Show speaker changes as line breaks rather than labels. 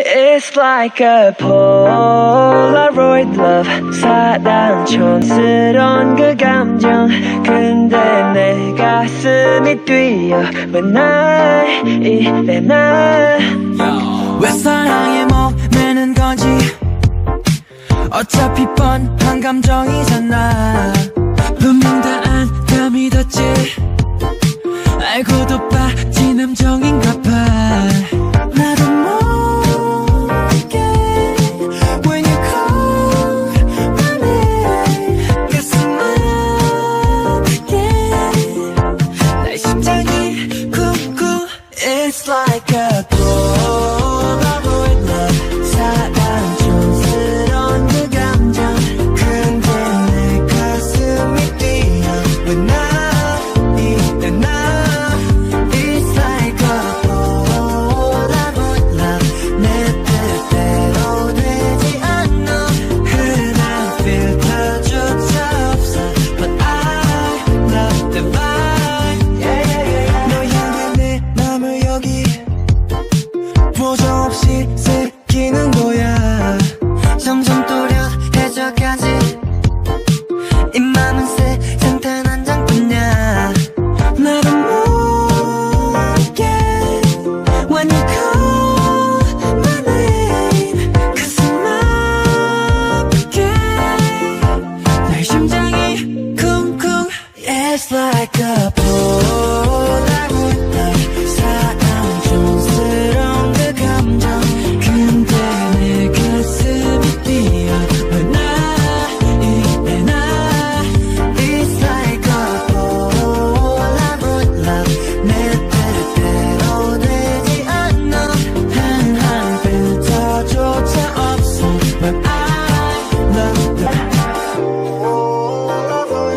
It's like a Polaroid love. 사랑촌스러운 그 감정. 근데 내 가슴이 뛰어 왜날 이래
나왜 사랑에 목매는 건지? 어차피 뻔한 감정이잖아. nada.